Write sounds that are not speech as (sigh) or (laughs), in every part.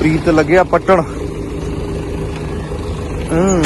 ਪ੍ਰੀਤ ਲੱਗਿਆ ਪੱਟਣ। ਹੂੰ।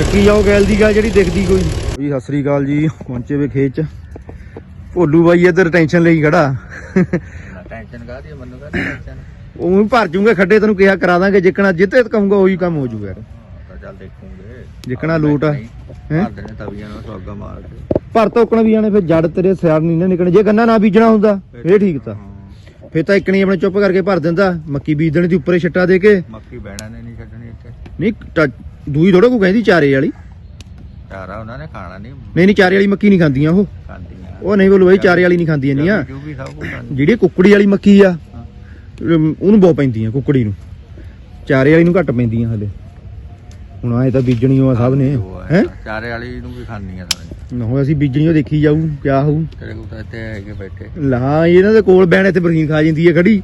ਚੱਕੀ ਜਾਓ ਗੈਲ ਦੀ ਗੱਲ ਜਿਹੜੀ ਦਿਖਦੀ ਕੋਈ। ਵੀ ਸਤਿ ਸ੍ਰੀ ਅਕਾਲ ਜੀ ਪਹੁੰਚੇ ਵੇ ਖੇਤ ਚ। ਭੋਲੂ ਬਾਈ ਇੱਧਰ ਟੈਨਸ਼ਨ ਲਈ ਖੜਾ। ਟੈਨਸ਼ਨ ਕਾਹਦੀ ਮੈਨੂੰ ਕਾਹਦੀ ਟੈਨਸ਼ਨ? ਉਹ ਵੀ ਭਰ ਜੂਗੇ ਖੱਡੇ ਤੈਨੂੰ ਕਿਹਾ ਕਰਾ ਦਾਂਗੇ ਜਿੱਕਣਾ ਜਿੱਤੇ ਕਹੂੰਗਾ ਉਹੀ ਕੰਮ ਹੋ ਜੂਗਾ ਯਾਰ। ਤਾਂ ਚੱਲ ਦੇਖੂਗੇ। ਜਿੱਕਣਾ ਲੋਟ ਆ। ਹੈਂ? ਮਾਰਦੇ ਨੇ ਤਵੀਆਂ ਨਾਲ ਸੌਗਾ ਮਾਰ ਕੇ। ਭਰ ਤੋਕਣ ਵੀ ਜਾਣੇ ਫਿਰ ਜੜ ਤੇਰੇ ਸਿਆਰ ਨਹੀਂ ਨਾ ਨਿਕਲਣੇ। ਜੇ ਗੰਨਾ ਨਾ ਬੀਜਣਾ ਹੁੰਦਾ ਇਹ ਠੀਕ ਤਾਂ। ਫਿਰ ਤਾਂ ਇੱਕ ਨਹੀਂ ਆਪਣੇ ਚੁੱਪ ਕਰਕੇ ਭਰ ਦਿੰਦਾ। ਮੱਕੀ ਬੀਜ ਦੇਣੀ ਦੀ ਉੱਪਰੇ ਛੱਟਾ ਦੇ ਕੇ। ਮੱਕੀ ਬਹਿਣਾ ਨੇ ਨਹੀਂ ਛੱਡਣੀ ਇੱਥੇ। ਨਹੀਂ ਦੂਈ ਥੋੜਾ ਕੋ ਕਹਿੰਦੀ ਚਾਰੇ ਵਾਲੀ। ਚਾਰਾ ਉਹਨਾਂ ਨੇ ਖਾਣਾ ਨਹੀਂ। ਨਹੀਂ ਨਹੀਂ ਚਾਰੇ ਵਾਲੀ ਮੱਕੀ ਨਹੀਂ ਖਾਂਦੀਆਂ ਉਹ। ਖਾਂਦੀਆਂ। ਉਹ ਨਹੀਂ ਬੋਲੋ ਬਾਈ ਚਾਰੇ ਵਾਲੀ ਨਹੀਂ ਖਾਂਦੀਆਂ ਵੀ ਸਭ ਕੁਝ ਖਾਂਦੀ ਜਿਹੜੀ ਕੁੱਕੜੀ ਵਾਲੀ ਮੱਕੀ ਆ ਉਹਨੂੰ ਬਹੁਤ ਪੈਂਦੀਆਂ ਕੁੱਕੜੀ ਨੂੰ। ਚਾਰੇ ਵਾਲੀ ਨੂੰ ਘੱਟ ਪੈਂਦੀਆਂ ਹਲੇ। ਹੁਣ ਆਏ ਤਾਂ ਬੀਜਣੀ ਆ ਸਭ ਨੇ। ਹੈ? ਚਾਰੇ ਵਾਲੀ ਨੂੰ ਵੀ ਖਾਂਦੀਆਂ ਸਾਰੇ। ਨਾ ਹੋ ਅਸੀਂ ਬੀਜਣੀ ਉਹ ਦੇਖੀ ਜਾਊ ਕਿਆ ਹੋਊ। ਤੇਰੇ ਕੋਲ ਤਾਂ ਇੱਥੇ ਹੈਗੇ ਬੈਠੇ। ਲਾ ਇਹਨਾਂ ਦੇ ਕੋਲ ਬੈਣ ਇੱਥੇ ਬਰਸੀਨ ਖਾ ਜਾਂਦੀ ਹੈ ਖੜੀ।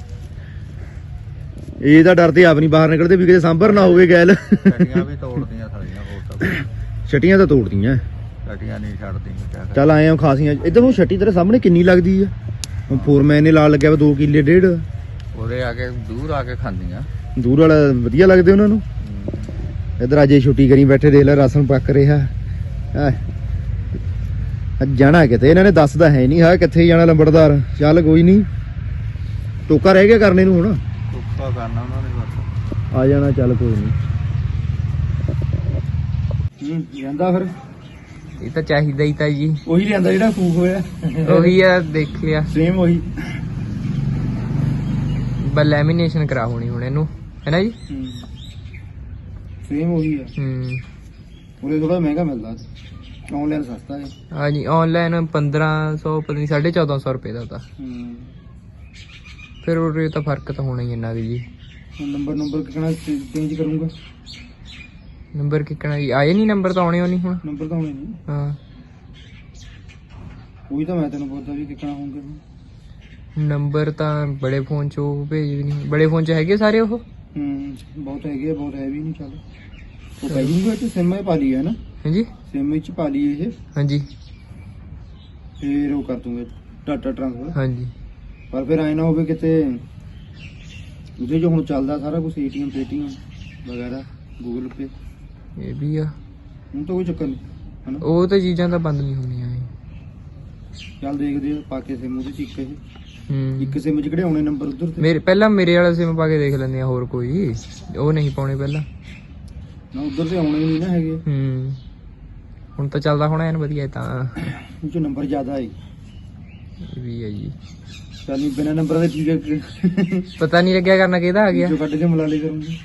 ਇਹ ਤਾਂ ਡਰਦੇ ਆਪ ਨਹੀਂ ਬਾਹਰ ਨਿਕਲਦੇ ਵੀ ਕਿਤੇ ਸਾਂਭਰ ਨਾ ਹੋਵੇ ਗੈਲ। ਛਟੀਆਂ ਵੀ ਤੋੜਦੀਆਂ ਸਾਲੀਆਂ ਹੋਰ ਤਾਂ ਛਟੀਆਂ ਤਾਂ ਤੋੜਦੀਆਂ। ਛਟੀਆਂ ਨਹੀਂ ਛੱਡਦੀਆਂ ਚੱਲ ਆਏ ਆ ਖਾਸੀਆਂ। ਇਧਰ ਨੂੰ ਛਟੀ ਤੇਰੇ ਸਾਹਮਣੇ ਕਿੰਨੀ ਲੱਗਦੀ ਆ? ਫੋਰਮੈਨ ਨੇ ਲਾ ਲੱਗਿਆ ਵਾ 2 ਕਿੱਲੇ ਡੇਢ। ਉਹਦੇ ਆ ਕੇ ਦੂਰ ਆ ਕੇ ਖਾਂਦੀਆਂ। ਦੂਰ ਵਾਲਾ ਵਧੀਆ ਲੱਗਦੇ ਉਹਨਾਂ ਨੂੰ। ਇਧਰ ਅਜੇ ਛੁੱਟੀ ਕਰੀ ਬੈਠੇ ਦੇਖ ਲੈ ਰਾਸ਼ਨ ਪੱਕ ਰਿਹਾ। ਜਾਣਾ ਕਿਤੇ ਇਹਨਾਂ ਨੇ ਦੱਸਦਾ ਹੈ ਨਹੀਂ ਹਾਂ ਕਿੱਥੇ ਜਾਣਾ ਲੰਬੜਦਾਰ। ਚੱਲ ਕੋਈ ਨਹੀਂ। ਟੋਕਾ ਰਹਿ ਗਿਆ ਕਰਨੇ ਨੂੰ ਹੁਣ। ਕੁੱਕਾ ਕਰਨਾ ਉਹਨਾਂ ਨੇ ਬਸ। ਆ ਜਾਣਾ ਚੱਲ ਕੋਈ ਨਹੀਂ ਹੂੰ ਜਾਂਦਾ ਫਿਰ। ਇਹ ਤਾਂ ਚਾਹੀਦਾ ਹੀ ਤਾਂ ਜੀ। ਉਹੀ ਲਿਆਂਦਾ ਜਿਹੜਾ ਫੂਕ ਹੋਇਆ ਉਹੀ ਆ ਦੇਖ ਲਿਆ ਸੇਮ ਉਹੀ। ਬਸ ਲੈਮੀਨੇਸ਼ਨ ਕਰਾ ਹੋਣੀ ਹੁਣ ਇਹਨੂੰ ਹੈਨਾ ਜੀ? ਸੇਮ ਉਹੀ ਆ। ਹੂੰ। ਉਹਦੇ ਥੋੜਾ ਮਹਿੰਗਾ ਮਿਲਦਾ। ਆਨਲਾਈਨ ਸਸਤਾ ਹੈ ਹਾਂ ਜੀ ਆਨਲਾਈਨ 1500 ਪਤਾ ਨਹੀਂ 1450 ਰੁਪਏ ਦਾ ਤਾਂ। ਹੂੰ। ਫਿਰ ਉਹ ਤਾਂ ਫ਼ਰਕ ਤਾਂ ਹੋਣਾ ਹੀ ਇਹਨਾਂ ਦੀ ਜੀ। ਨੰਬਰ ਨੰਬਰ ਕਿਹਨਾਂ ਚੇਂਜ ਕਰੂੰਗਾ? ਨੰਬਰ ਕਿੱਕਣਾ ਜੀ? ਆਏ ਨਹੀਂ ਨੰਬਰ ਤਾਂ ਆਉਣੇ ਹੋ ਨਹੀਂ ਹੁਣ। ਨੰਬਰ ਤਾਂ ਹੋਣੇ ਨਹੀਂ ਹਾਂ। ਉਹੀ ਤਾਂ ਮੈਂ ਤੈਨੂੰ ਪੁੱਛਦਾ ਵੀ ਕਿੱਕਣਾ ਹੋਣਗੇ ਨੰਬਰ ਤਾਂ ਬੜੇ ਫੋਨ 'ਚ ਉਹ ਭੇਜ ਵੀ ਨਹੀਂ। ਬੜੇ ਫੋਨ 'ਚ ਹੈਗੇ ਸਾਰੇ ਉਹ? ਹੂੰ ਬਹੁਤ ਹੈਗੇ ਆ, ਬਹੁਤ ਹੈਵੀ ਨਹੀਂ ਚੱਲ। ਉਹ ਪੈ ਜੂਗਾ ਤੇ ਸਿਮ ਹੀ ਪਾ ਲਈ ਹੈ ਨਾ। ਹਾਂਜੀ? ਸਿਮ ਵਿੱਚ ਪਾ ਲਈ ਇਹ। ਹਾਂਜੀ। ਫੇਰ ਉਹ ਕਰ ਦੂੰਗੇ ਡਾਟਾ ਟ੍ਰਾਂਸਫਰ ਹਾਂਜੀ। ਪਰ ਫਿਰ ਐ ਨਾ ਹੋਵੇ ਕਿਤੇ ਉਹਦੇ ਜੋ ਹੁਣ ਚੱਲਦਾ ਸਾਰਾ ਕੁਝ ਏਟੀਐਮ ਪੇਟੀਐਮ ਵਗੈਰਾ ਗੂਗਲ ਪੇ ਇਹ ਵੀ ਆ। ਹੁਣ ਤਾਂ ਕੋਈ ਚੱਕਰ ਨਹੀਂ ਹਨਾ? ਉਹ ਤਾਂ ਚੀਜ਼ਾਂ ਤਾਂ ਬੰਦ ਨਹੀਂ ਹੁੰਦੀਆਂ ਇਹ। ਚੱਲ ਦੇਖਦੇ ਆ ਪਾ ਕੇ ਸਿਮ ਉਹਦੇ ਚ ਇੱਕ ਇਹ। ਹੂੰ। ਇੱਕ ਸਿਮ ਚ ਕਿਹੜੇ ਆਉਣੇ ਨੰਬਰ ਉਧਰ ਤੇ? ਮੇਰੇ ਪਹਿਲਾਂ ਮੇਰੇ ਵਾਲਾ ਸਿਮ ਪਾ ਕੇ ਦੇਖ ਲੈਂਦੇ ਆ ਹੋਰ ਕੋਈ। ਉਹ ਨਹੀਂ ਪਾਉਣੇ ਪਹਿਲਾਂ। ਨਾ ਉਧਰ ਤੇ ਆਉਣੇ ਨਹੀਂ ਨਾ ਹੈਗੇ। ਹੂੰ। ਹੁਣ ਤਾਂ ਚੱਲਦਾ ਹੋਣਾ ਐਨ ਵਧੀਆ ਇਹ ਤਾਂ। ਉਹ ਚ ਨੰਬਰ ਜ਼ਿਆਦਾ ਹੈ। ਇਹ ਵੀ ਹੈ ਜੀ। ਚੱਲ ਨਹੀਂ ਬਿਨਾ ਨੰਬਰ ਦੇ ਠੀਕ ਹੈ (laughs) ਪਤਾ ਨਹੀਂ ਲੱਗਿਆ ਕਰਨਾ ਕਿਹਦਾ ਆ ਗਿਆ। ਜੋ ਕੱਢ ਕੇ ਮਿਲਾ ਲਈ ਕਰੂੰਗੀ।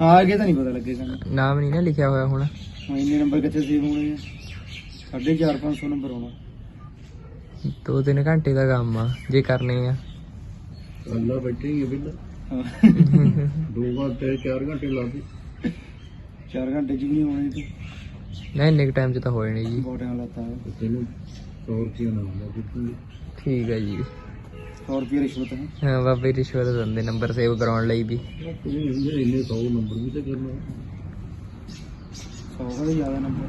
ਹਾਂ ਅੱਗੇ ਤਾਂ ਨਹੀਂ ਪਤਾ ਲੱਗੇਗਾ ਨਾਮ ਨਹੀਂ ਨਾ ਲਿਖਿਆ ਹੋਇਆ ਹੁਣ। ਇੰਨੇ ਨੰਬਰ ਕਿੱਥੇ ਸੇਵ ਹੋਣੇ ਆ? ਸਾਢੇ ਚਾਰ ਪੰਜ ਸੌ ਨੰਬਰ ਆਉਣਾ। ਦੋ ਤਿੰਨ ਘੰਟੇ ਦਾ ਕੰਮ ਆ ਜੇ ਕਰਨੇ ਆ। ਅੱਲਾ ਬੈਠੇ ਹੀ। ਬਿੱਲ ਦੋ ਵਾਰ ਤੇ 4 ਘੰਟੇ ਲਾਦੇ 4 ਘੰਟੇ ਚ ਵੀ ਨਹੀਂ ਹੋਣੇ ਤੇ। ਨਹੀਂ ਇੰਨੇ ਟਾਈਮ 'ਚ ਤਾਂ ਹੋਏ ਨਹੀਂ ਜੀ। ਬਹੁਤ ਟਾਈਮ ਲੱਗਦਾ ਤੈਨੂੰ 100 ਰੁਪਏ ਨਾ ਹੁੰਦਾ ਠੀਕ ਹੈ ਜੀ। 100 ਰੁਪਏ ਰਿਸ਼ਵਤ ਹੈ? ਹਾਂ ਬਾਬੇ ਰਿਸ਼ਵਤ ਦਿੰਦੇ ਨੰਬਰ ਸੇਵ ਕਰਾਉਣ ਲਈ ਵੀ। ਇੰਨੇ 100 ਨੰਬਰ ਵੀ ਤਾਂ ਕਰਨਾ 100 ਦਾ ਜ਼ਿਆਦਾ ਨੰਬਰ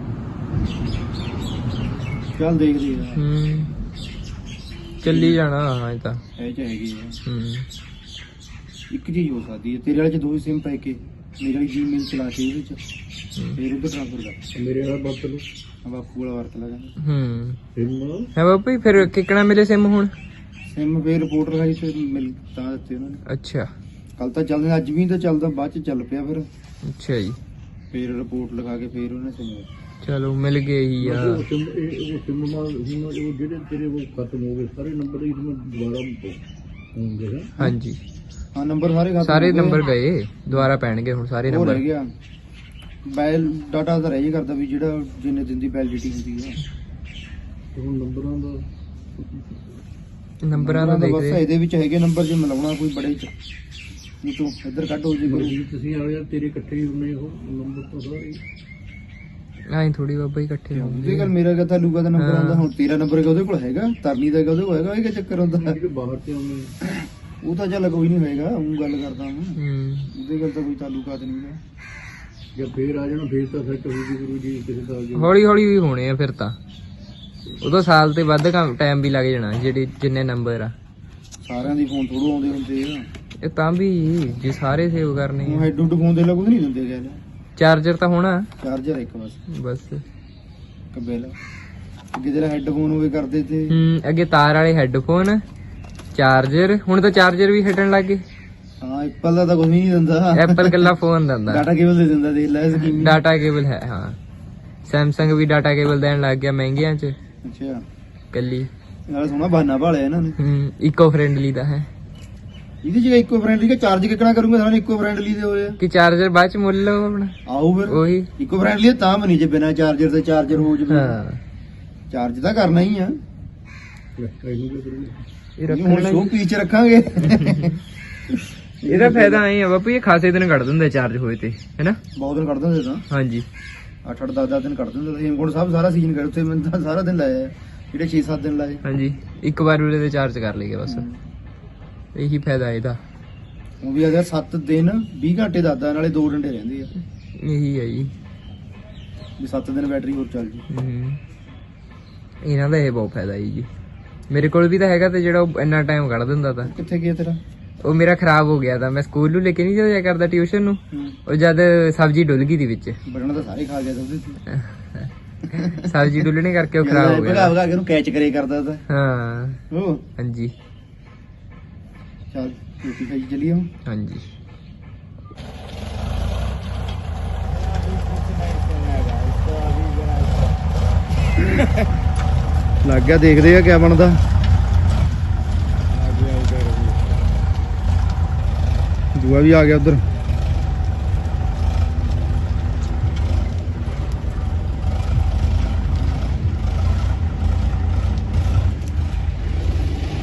ਚੱਲ ਦੇਖਦੇ ਆ। ਹੂੰ। ਚੱਲੀ ਜਾਣਾ ਹਾਂ ਇਹ ਤਾਂ। ਇਹ ਚ ਹੈਗੀ ਹੂੰ। ਇੱਕ ਚੀਜ਼ ਹੋ ਸਕਦੀ ਹੈ ਤੇਰੇ ਵਾਲੇ ਚ ਦੋ ਹੀ ਸਿਮ ਪੈ ਕੇ ਮੇਰੇ ਵਾਲੀ ਜੀਮੇਲ ਚਲਾ ਕੇ ਉਹਦੇ ਚ। ਫੇਰ ਉਧਰ ਟ੍ਰਾਂਸਫਰ ਕਰ। ਮੇਰੇ ਵਾਲਾ ਵਰਤ ਲਓ ਆ ਬਾਪੂ ਵਾਲਾ ਵਰਤ ਲਾ ਜਾਂਦੇ ਹੂੰ। ਸਿਮ ਹੈ ਬਾਬਾ ਜੀ ਫਿਰ ਕਿੱਕਣਾ ਮੇਰੇ ਸਿਮ ਹੁਣ? ਸਿਮ ਫੇਰ ਰਿਪੋਰਟ ਲਗਾਈ ਤੇ ਮਿਲ ਤਾਂ ਦਿੱਤੇ ਉਹਨਾਂ ਨੇ। ਅੱਛਾ। ਕੱਲ ਤਾਂ ਚੱਲਦੇ ਅੱਜ ਵੀ ਤਾਂ ਚੱਲਦਾ ਬਾਅਦ ਚ ਚੱਲ ਪਿਆ ਫਿਰ। ਅੱਛਾ ਜੀ। ਫੇਰ ਰਿਪੋਰਟ ਲਗਾ ਕੇ ਫੇਰ ਉਹਨੇ ਸਿਮ ਚਲੋ ਮਿਲ ਗਏ ਹੀ। ਆ ਉਹ ਸਿਮ ਇਹ ਉਹ ਸਿਮ ਨਾਲ ਹੁਣ ਉਹ ਜਿਹੜੇ ਤੇਰੇ ਉਹ ਖਤਮ ਹੋ ਗਏ ਸਾਰੇ ਨੰਬਰ ਇਸ ਨੂੰ ਦੁਬਾਰਾ ਹੋਣਗੇ ਹੈ ਹਾਂਜੀ। ਹਾਂ ਨੰਬਰ ਸਾਰੇ ਖਤਮ ਸਾਰੇ ਹੋ ਗਏ। ਨੰਬਰ ਗਏ ਦੁਬਾਰਾ ਪੈਣਗੇ ਹੁਣ ਸਾਰੇ ਉਹ ਨੰਬਰ। ਰਹਿ ਗਿਆ। ਬੈਲ ਡਾਟਾ ਤਾਂ ਰਹਿ ਹੀ ਕਰਦਾ ਵੀ ਜਿਹੜਾ ਜਿੰਨੇ ਦਿਨ ਦੀ ਵੈਲਿਡਿਟੀ ਹੁੰਦੀ ਹੈ। ਤੇ ਹੁਣ ਨੰਬਰਾਂ ਦਾ ਨੰਬਰਾਂ ਦਾ ਬਸ ਦੇਖਦੇ ਇਹਦੇ ਵਿੱਚ ਹੈਗੇ ਨੰਬਰ ਜੇ ਮਿਲਾਉਣਾ ਕੋਈ ਬੜੇ ਚ। ਨਹੀਂ ਤੂੰ ਇੱਧਰ ਕੱਢ ਹੋ ਜੇ ਜੀ ਤੁਸੀਂ ਆ ਗਿਆ ਤੇਰੇ ਇਕੱਠੇ ਹੀ ਹੁੰਨੇ ਉਹ ਨੰਬਰ ਤਾਂ ਸਾਰੇ ਐਂ ਥੋੜੀ ਬਾਬਾ ਹੀ ਇਕੱਠੇ ਹੋਣਗੇ ਇਹ ਗੱਲ ਮੇਰਾ ਕਹਤਾ ਲੂਗਾ ਦਾ ਨੰਬਰ। ਆਉਂਦਾ ਹੁਣ ਤੇਰਾ ਨੰਬਰ ਉਹਦੇ ਕੋਲ ਹੈਗਾ ਤਰਨੀ ਦਾ ਉਹਦੇ ਕੋਲ ਹੈਗਾ ਇਹ ਕੀ ਚੱਕਰ ਹੁੰਦਾ? ਬਾਹਰ ਤੇ ਆਉਂਦੇ ਉਹ ਤਾਂ ਚੱਲ ਕੋਈ ਨਹੀਂ ਹੋਏਗਾ ਉਹ ਗੱਲ ਕਰਦਾ ਹੂੰ। ਉਹਦੇ ਗੱਲ ਤਾਂ ਕੋਈ ਤਾਲੁਕਾਤ ਨਹੀਂ ਹੈ। ਜਾਂ ਫੇਰ ਆ ਜਾਣਾ ਫੇਰ ਤਾਂ ਸੈੱਟ ਹੋ ਜੀ ਗੁਰੂ ਜੀ ਕਿਸੇ ਦਾ। ਹੌਲੀ ਹੌਲੀ ਵੀ ਹੋਣੇ ਆ ਫਿਰ ਤਾਂ। ਉਦੋਂ ਸਾਲ ਤੇ ਵੱਧ ਟਾਈਮ ਵੀ ਲੱਗ ਜਾਣਾ ਜਿਹੜੇ ਜਿੰਨੇ ਨੰਬਰ ਆ। ਸਾਰਿਆਂ ਦੀ ਫੋਨ ਥੋੜੂ ਆਉਂਦੇ ਹੁੰਦੇ ਆ। ਇਹ ਤਾਂ ਵੀ ਜੇ ਸਾਰੇ ਸੇਵ ਕਰਨੇ ਆ। ਹੈਡ ਟੂ ਫੋਨ ਦੇ ਲੱਗੂ ਨਹੀਂ ਦਿੰਦੇ ਗੱਲ ਚਾਰਜਰ ਤਾਂ ਹੋਣਾ। ਚਾਰਜਰ ਇੱਕ ਬਸ। ਬਸ। ਕਬੇਲ ਅੱਗੇ ਜਿਹੜਾ ਹੈੱਡਫੋਨ ਹੋਵੇ ਕਰਦੇ ਤੇ। ਹੂੰ ਅੱਗੇ ਤਾਰ ਵਾਲੇ ਹੈੱਡਫੋਨ ਚਾਰਜਰ ਹੁਣ ਤਾਂ ਚਾਰਜਰ ਵੀ ਹਟਣ ਲੱਗ ਗਏ। ਹਾਂ ਐਪਲ ਦਾ ਤਾਂ ਕੁਝ ਨਹੀਂ ਦਿੰਦਾ। ਐਪਲ ਕੱਲਾ ਫੋਨ ਦਿੰਦਾ। ਡਾਟਾ ਕੇਬਲ ਦੇ ਦਿੰਦਾ ਦੇਖ ਲੈ ਸਕੀਮ ਡਾਟਾ ਕੇਬਲ ਹੈ ਹਾਂ। ਸੈਮਸੰਗ ਵੀ ਡਾਟਾ ਕੇਬਲ ਦੇਣ ਲੱਗ ਗਿਆ ਮਹਿੰਗਿਆਂ ਚ। ਅੱਛਾ। ਕੱਲੀ। ਨਾਲ ਸੋਹਣਾ ਬਹਾਨਾ ਭਾਲਿਆ ਇਹਨਾਂ ਨੇ। ਹੂੰ ਇਕੋ ਫ੍ਰੈਂਡਲੀ ਦਾ ਹੈ। ਇਹਦੀ ਜਗ੍ਹਾ ਇੱਕੋ ਫ੍ਰੈਂਡਲੀ ਕਿ ਚਾਰਜ ਕਿੱਕਣਾ ਕਰੂੰਗਾ ਸਾਰਾ ਇੱਕੋ ਫ੍ਰੈਂਡਲੀ ਦੇ ਹੋਏ ਆ। ਕਿ ਚਾਰਜਰ ਬਾਅਦ ਚ ਮੁੱਲ ਲਓ ਆਪਣਾ। ਆਓ ਫਿਰ। ਉਹੀ। ਇੱਕੋ ਫ੍ਰੈਂਡਲੀ ਤਾਂ ਬਣੀ ਜੇ ਬਿਨਾ ਚਾਰਜਰ ਤੇ ਚਾਰਜਰ ਹੋ ਜਵੇ। ਹਾਂ। ਚਾਰਜ ਤਾਂ ਕਰਨਾ ਹੀ ਆ। ਇਹਨੂੰ ਕੀ ਕਰੂੰਗੇ ਇਹ ਇਹ ਰੱਖਣ ਹੁਣ ਲੱਗ ਸ਼ੋ ਪੀਚ ਰੱਖਾਂਗੇ। ਇਹਦਾ ਫਾਇਦਾ ਐ ਆ ਬਾਪੂ ਇਹ ਖਾਸੇ ਦਿਨ ਕੱਢ ਦਿੰਦਾ ਚਾਰਜ ਹੋਏ ਤੇ ਹੈਨਾ? ਬਹੁਤ ਦਿਨ ਕੱਢ ਦਿੰਦੇ ਤਾਂ। ਹਾਂਜੀ। 8-8 10-10 ਦਿਨ ਕੱਢ ਦਿੰਦੇ ਹੇਮਕੁੰਟ ਸਾਹਿਬ ਸਾਰਾ ਸੀਜ਼ਨ ਕਰ ਉੱਥੇ ਮੈਂ ਤਾਂ ਸਾਰਾ ਦਿਨ ਲਾਇਆ। ਹੈ। ਜਿਹੜੇ 6-7 ਦਿਨ ਲਾਏ। ਹਾਂਜੀ ਇੱਕ ਵਾਰ ਵੀਰੇ ਤੇ ਚਾਰਜ ਕਰ ਲਈਏ ਬਸ। ਇਹੀ ਫਾਇਦਾ ਇਹਦਾ। ਉਹ ਵੀ ਅਗਰ 7 ਦਿਨ 20 ਘੰਟੇ ਦੱਸਦਾ ਨਾਲੇ 2 ਡੰਡੇ ਰਹਿੰਦੇ ਆ। ਇਹੀ ਹੈ ਜੀ। ਵੀ 7 ਦਿਨ ਬੈਟਰੀ ਹੋਰ ਚੱਲ ਜੀ। ਹਮ। ਇਹਨਾਂ ਦਾ ਇਹ ਬਹੁਤ ਫਾਇਦਾ ਹੈ ਜੀ। ਮੇਰੇ ਕੋਲ ਵੀ ਤਾਂ ਹੈਗਾ ਤੇ ਜਿਹੜਾ ਉਹ ਇੰਨਾ ਟਾਈਮ ਕੱਢ ਦਿੰਦਾ ਤਾਂ। ਕਿੱਥੇ ਗਿਆ ਤੇਰਾ? ਉਹ ਮੇਰਾ ਖਰਾਬ ਹੋ ਗਿਆ ਤਾਂ ਮੈਂ ਸਕੂਲ ਨੂੰ ਲੈ ਕੇ ਨਹੀਂ ਜਾਇਆ ਕਰਦਾ ਟਿਊਸ਼ਨ ਨੂੰ। ਉਹ ਜਦ ਸਬਜ਼ੀ ਡੁੱਲ ਗਈ ਦੀ ਵਿੱਚ। ਬਟਨ ਤਾਂ ਸਾਰੇ ਖਾ ਗਿਆ ਤੇ ਸਬਜ਼ੀ ਡੁੱਲਣੇ ਕਰਕੇ ਉਹ ਖਰਾਬ ਹੋ ਭਗਾ ਗਿਆ। ਭਗਾ ਕੇ ਉਹਨੂੰ ਕੈਚ ਕਰੇ ਕਰਦਾ ਤਾਂ। ਹਾਂ। ਉਹ ਹਾਂਜੀ। ਚੱਲ ਰੋਟੀ ਖਾਈ ਚੱਲੀਏ ਹੁਣ। ਹਾਂਜੀ। ਲੱਗ ਗਿਆ ਦੇਖਦੇ ਆ ਕਿਆ ਬਣਦਾ। ਦੂਆ ਵੀ ਆ ਗਿਆ ਉਧਰ।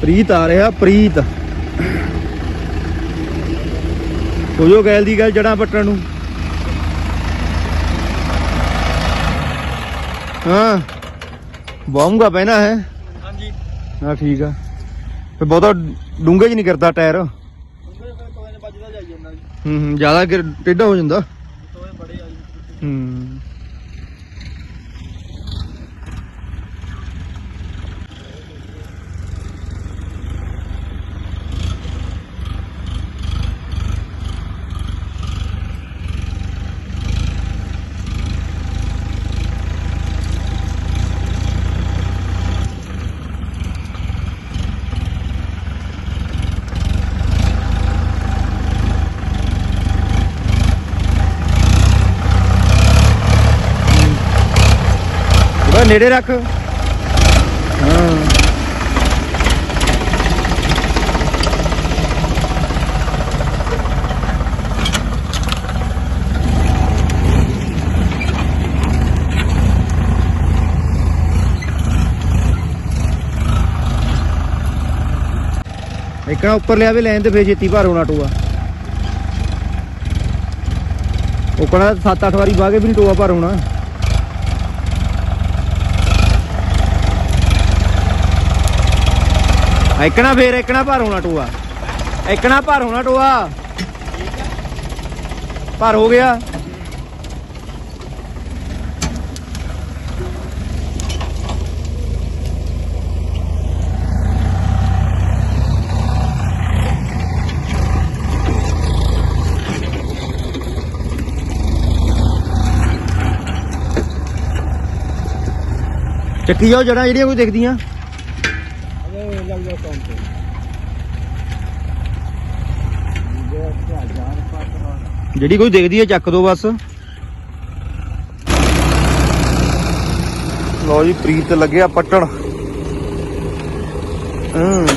ਪ੍ਰੀਤ ਆ ਰਿਹਾ ਪ੍ਰੀਤ। ਕੋਜੋ ਗੈਲ ਦੀ ਗੱਲ ਜੜਾਂ ਪੱਟਣ ਨੂੰ। ਹਾਂ। ਬਾਉਂਗਾ ਪੈਣਾ ਹੈ। ਹਾਂਜੀ। ਹਾਂ ਠੀਕ ਆ। ਫੇ ਬਹੁਤਾ ਡੂੰਘੇ ਚ ਨਹੀਂ ਕਰਦਾ ਟਾਇਰ। ਹੂੰ ਜ਼ਿਆਦਾ ਟੇਢਾ ਹੋ ਜਾਂਦਾ। ਹੂੰ। ਨੇੜੇ ਰੱਖ। ਹਾਂ ਇੱਕਣਾ ਉੱਪਰ ਲਿਆ ਵੀ ਲੈਣ ਤੇ ਫੇਰ ਛੇਤੀ ਭਰ ਹੋਣਾ ਟੋਆ। ਉਹ ਕਹਣਾ 7-8 ਵਾਰੀ ਵਾਹ ਕੇ ਵੀ ਨਹੀਂ ਟੋਆ ਭਰ ਹੋਣਾ। ਇੱਕਣਾ ਫੇਰ, ਇੱਕਣਾ ਭਰ ਹੋਣਾ ਟੋਆ। ਇੱਕਣਾ ਭਰ ਹੋਣਾ ਟੋਆ। ਭਰ ਹੋ ਗਿਆ। ਚੱਕੀ ਜਾਓ ਜੜਾਂ ਜਿਹੜੀਆਂ ਕੋਈ ਦਿਖਦੀਆਂ। ਲੱਗ ਜਾ ਜਿਹੜੀ ਕੋਈ ਦੇਖਦੀ ਹੈ, ਚੱਕ ਦੋ ਬਸ। ਲਓ ਜੀ, ਪ੍ਰੀਤ ਲੱਗਿਆ ਪੱਟਣ। ਹੂੰ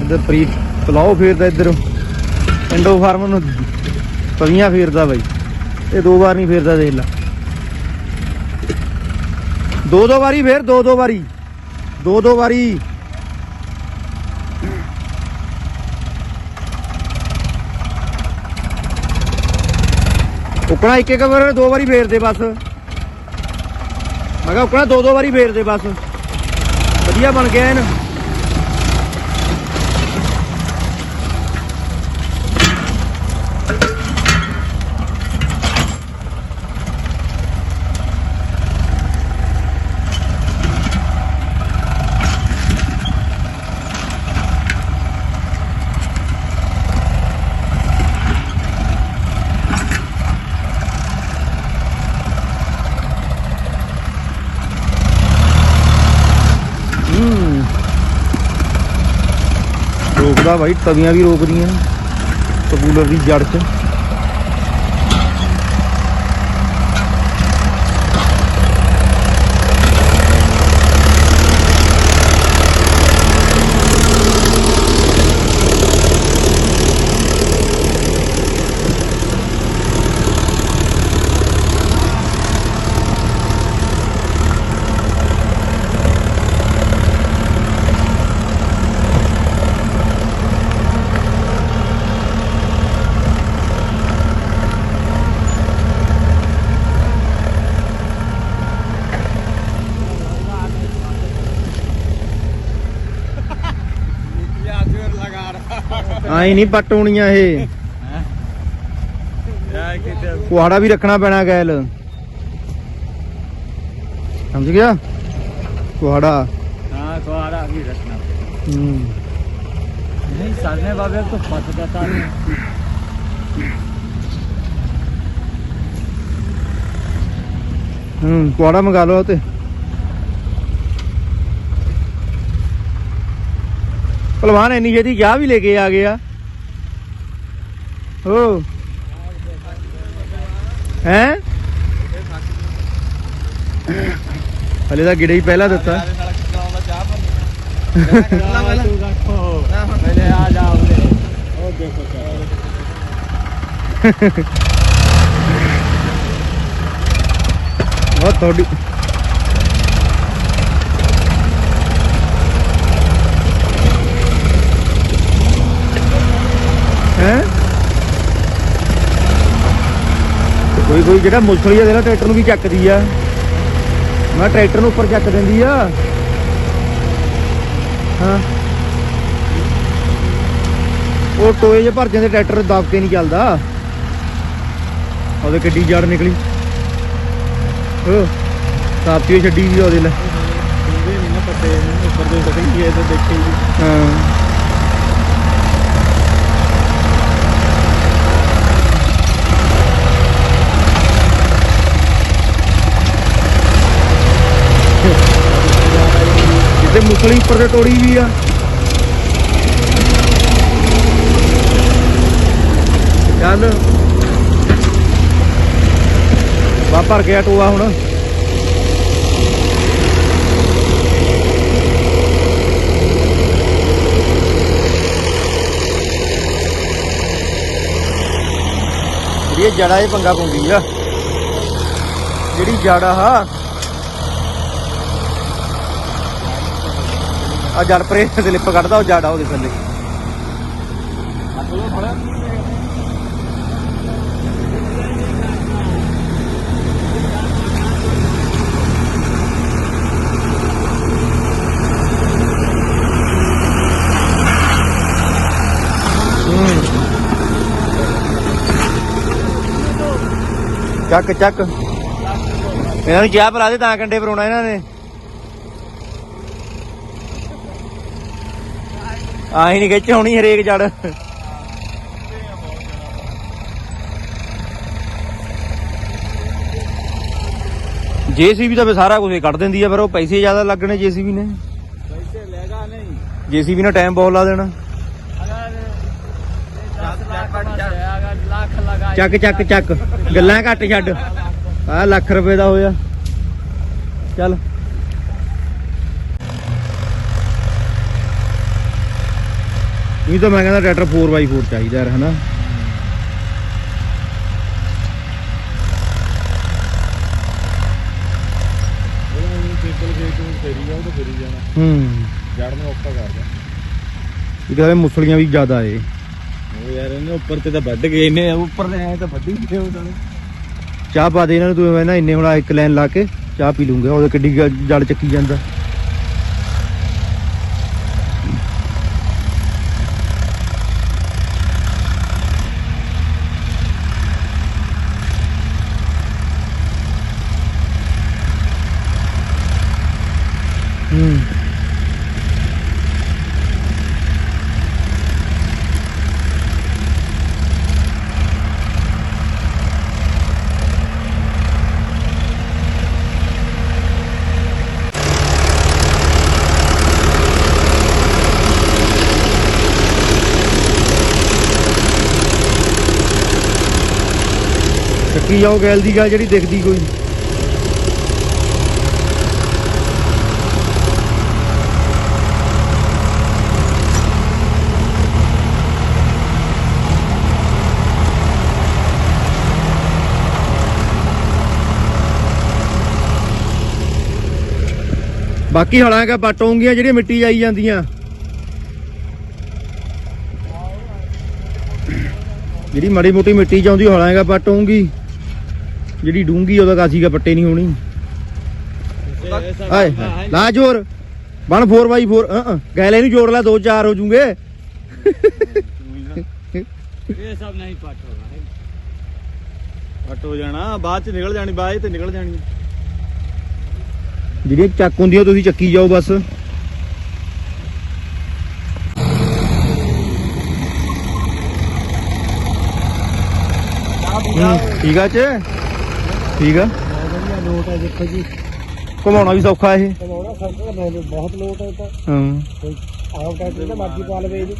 ਇੱਧਰ ਪ੍ਰੀਤ ਫੇਰਦਾ ਇੱਧਰ। ਇੰਡੋ ਫਾਰਮ ਨੂੰ ਪਵੀਆਂ ਫੇਰਦਾ ਬਾਈ। ਇਹ ਦੋ ਵਾਰ ਨਹੀਂ ਫੇਰਦਾ ਦੇਖ ਲਾ। ਦੋ ਦੋ ਵਾਰੀ ਫੇਰ, ਦੋ ਦੋ ਵਾਰੀ। ਦੋ ਦੋ ਵਾਰੀ। ਉਕਣਾ ਇੱਕ ਇੱਕ ਵਾਰ ਦੋ ਵਾਰੀ ਫੇਰਦੇ ਬਸ। ਮੈਂ ਕਿਹਾ ਉਕਣਾ ਦੋ ਦੋ ਵਾਰੀ ਫੇਰਦੇ ਬਸ। ਵਧੀਆ ਬਣ ਗਿਆ ਇਹਨ ਹੂੰ ਰੋਕਦਾ ਤਵੀਆਂ ਵੀ ਰੋਕਦੀਆਂ ਨੇ ਕਬੂਲਰ ਦੀ ਜੜ 'ਚ। ਆਈ ਨਹੀਂ ਪਟਉਣੀਆਂ ਇਹ ਕੁਹਾੜਾ ਵੀ ਰੱਖਣਾ ਪੈਣਾ ਗੈਲ ਸਮਝ ਗਿਆ ਕੁਹਾੜਾ हाँ कुआरा भी रखना ਹੂੰ नहीं सालने बाबे तो फंस जाता है ਹੂੰ ਕੁਹਾੜਾ ਮੰਗਾ ਲਓ ਤੇ ਪਹਿਲਵਾਨ ਇੰਨੀ ਛੇਤੀ ਚਾਹ ਵੀ ਲੈ ਕੇ ਆ ਗਿਆ ਹੋ ਹੈ? ਹਲੇ ਤਾਂ ਗਿੜੇ ਹੀ ਪਹਿਲਾਂ ਦਿੱਤਾ। ਪਹਿਲੇ ਆ ਉਹ ਤੁਹਾਡੀ ਕੋਈ ਕੋਈ ਜਿਹੜਾ ਮੁਸਲੀ ਆ ਦੇਣਾ ਟਰੈਕਟਰ ਨੂੰ ਵੀ ਚੱਕਦੀ ਆ। ਮੈਂ ਟਰੈਕਟਰ ਨੂੰ ਉੱਪਰ ਚੱਕ ਦਿੰਦੀ ਆ। ਹਾਂ। ਉਹ ਟੋਏ ਜੇ ਭਰ ਜਾਂਦੇ, ਟਰੈਕਟਰ ਦਬ ਕੇ ਨਹੀਂ ਚੱਲਦਾ। ਉਹਦੇ ਕਿੱਡੀ ਜੜ ਨਿਕਲੀ। ਉਹ ਸਾਪਤੀ ਛੱਡੀ ਵੀ ਉਹਦੇ ਲੈ। ਹਾਂ। ਜਿੱਤੇ ਮੁਸਲੀ ਉੱਪਰ ਤੇ ਤੋੜੀ ਵੀ ਆ। ਚੱਲ। ਵਾ ਭਰ ਗਿਆ ਟੋਆ ਹੁਣ। ਇਹ ਜੜਾ ਇਹ ਪੰਗਾ ਪਾਉਂਦੀ ਆ। ਜਿਹੜੀ ਜੜਾ ਹਾ ਆ ਜੜ ਪਰੇ ਸਲਿੱਪ ਕੱਢਦਾ, ਉਹ ਜੜ ਆ ਉਹਦੇ ਥੱਲੇ। ਚੱਕ ਚੱਕ। ਇਹਨਾਂ ਨੂੰ ਚਾਹ ਭਰਾ ਦੇ, ਤਾਂ ਕੰਡੇ ਪਰੋਣਾ ਇਹਨਾਂ ਨੇ। ਆਹੀ ਨਹੀਂ ਖਿੱਚ ਹੋਣੀ ਹਰੇਕ ਜੜ। ਜੀਸੀਬੀ ਤਾਂ ਫੇ ਸਾਰਾ ਕੁਝ ਕੱਢ ਦਿੰਦੀ ਆ ਫਿਰ ਉਹ ਪੈਸੇ ਜ਼ਿਆਦਾ ਲੱਗਣੇ ਜੀਸੀਬੀ ਨੇ। ਪੈਸੇ ਲੈਗਾ ਨਹੀਂ। ਜੀਸੀਬੀ ਨੇ ਟਾਈਮ ਬਹੁਤ ਲਾ ਦੇਣਾ। ਚੱਕ ਚੱਕ ਚੱਕ। ਗੱਲਾਂ ਘੱਟ ਛੱਡ। ਆ ਲੱਖ ਰੁਪਏ ਦਾ ਹੋਇਆ। ਚੱਲ। ਇਹ ਤਾਂ ਮੈਂ ਕਹਿੰਦਾ ਟਰੈਕਟਰ 4x4 ਚਾਹੀਦਾ ਯਾਰ ਹਨਾ? ਨੂੰ ਹੂੰ। ਜੜ ਨੂੰ ਔਖਾ ਕਰਦਾ ਮੁਸਲੀਆਂ ਵੀ ਜ਼ਿਆਦਾ ਏ। ਉਹ ਯਾਰ ਇਹਨੇ ਉੱਪਰ ਤੇ ਤਾਂ ਵੱਢ ਗਏ ਇਹਨੇ ਉੱਪਰ ਤੇ ਐ ਤਾਂ ਵੱਢੀ ਗਏ ਉਹ ਤਾਂ। ਚਾਹ ਪਾ ਦੇ ਇਹਨਾਂ ਨੂੰ ਤੂੰ ਨਾ ਇੰਨੇ ਹੁਣ ਇੱਕ ਲਾਈਨ ਲਾ ਕੇ ਚਾਹ ਪੀ ਲੂੰਗਾ ਉਹਦੇ ਕਿੱਡੀ ਜੜ ਚੱਕੀ ਜਾਂਦਾ। ਚੱਕੀ ਜਾਓ ਗੈਲ ਦੀ ਗੱਲ ਜਿਹੜੀ ਦਿਖਦੀ ਕੋਈ। ਬਾਕੀ ਹਲਾਂ ਕਾ ਪੱਟ ਹੋਣਗੀਆਂ ਜਿਹੜੀਆਂ ਮਿੱਟੀ ਜਾਈ ਜਾਂਦੀਆਂ। ਜਿਹੜੀ ਮਾੜੀ ਮੋਟੀ ਮਿੱਟੀ ਚ ਆਉਂਦੀ ਹਲਾਂ ਕਾ ਪੱਟ ਹੋਊਗੀ। ਜਿਹੜੀ ਡੂੰਗੀ ਉਹਦਾ ਕਾਸੀ ਦਾ ਪੱਟੇ ਨਹੀਂ ਹੋਣੀ। ਆਏ ਲਾ ਜੋਰ। ਬਣ 4x4 ਹਾਂ ਗੈਲੇ ਨੂੰ ਜੋੜ ਲੈ 2 4 ਹੋ ਜੂਗੇ। ਇਹ ਸਭ ਨਹੀਂ ਪੱਟ ਹੋਣਾ ਪੱਟ ਹੋ ਜਾਣਾ ਬਾਅਦ ਚ ਨਿਕਲ ਜਾਣੀ ਬਾਅਦ ਤੇ ਨਿਕਲ ਜਾਣੀ। ਜਿਹੜੀਆਂ ਚੱਕ ਹੁੰਦੀਆਂ ਤੁਸੀਂ ਚੱਕੀ ਜਾਓ ਬਸ। ਠੀਕ ਆ ਚ ਠੀਕ ਆ? ਬਹੁਤ ਵਧੀਆ ਲੋਟ ਹੈ ਦੇਖੋ ਜੀ ਘਮਾਉਣਾ ਵੀ ਸੌਖਾ ਇਹ। ਕਮਾਉਣਾ ਸੌਖਾ ਮੈਂ ਬਹੁਤ ਲੋਟ ਹੈ। ਹਾਂ ਕੋਈ ਆਪ ਟਾਈਪ ਮਰਜ਼ੀ ਪਾ ਲਵੇ ਜੀ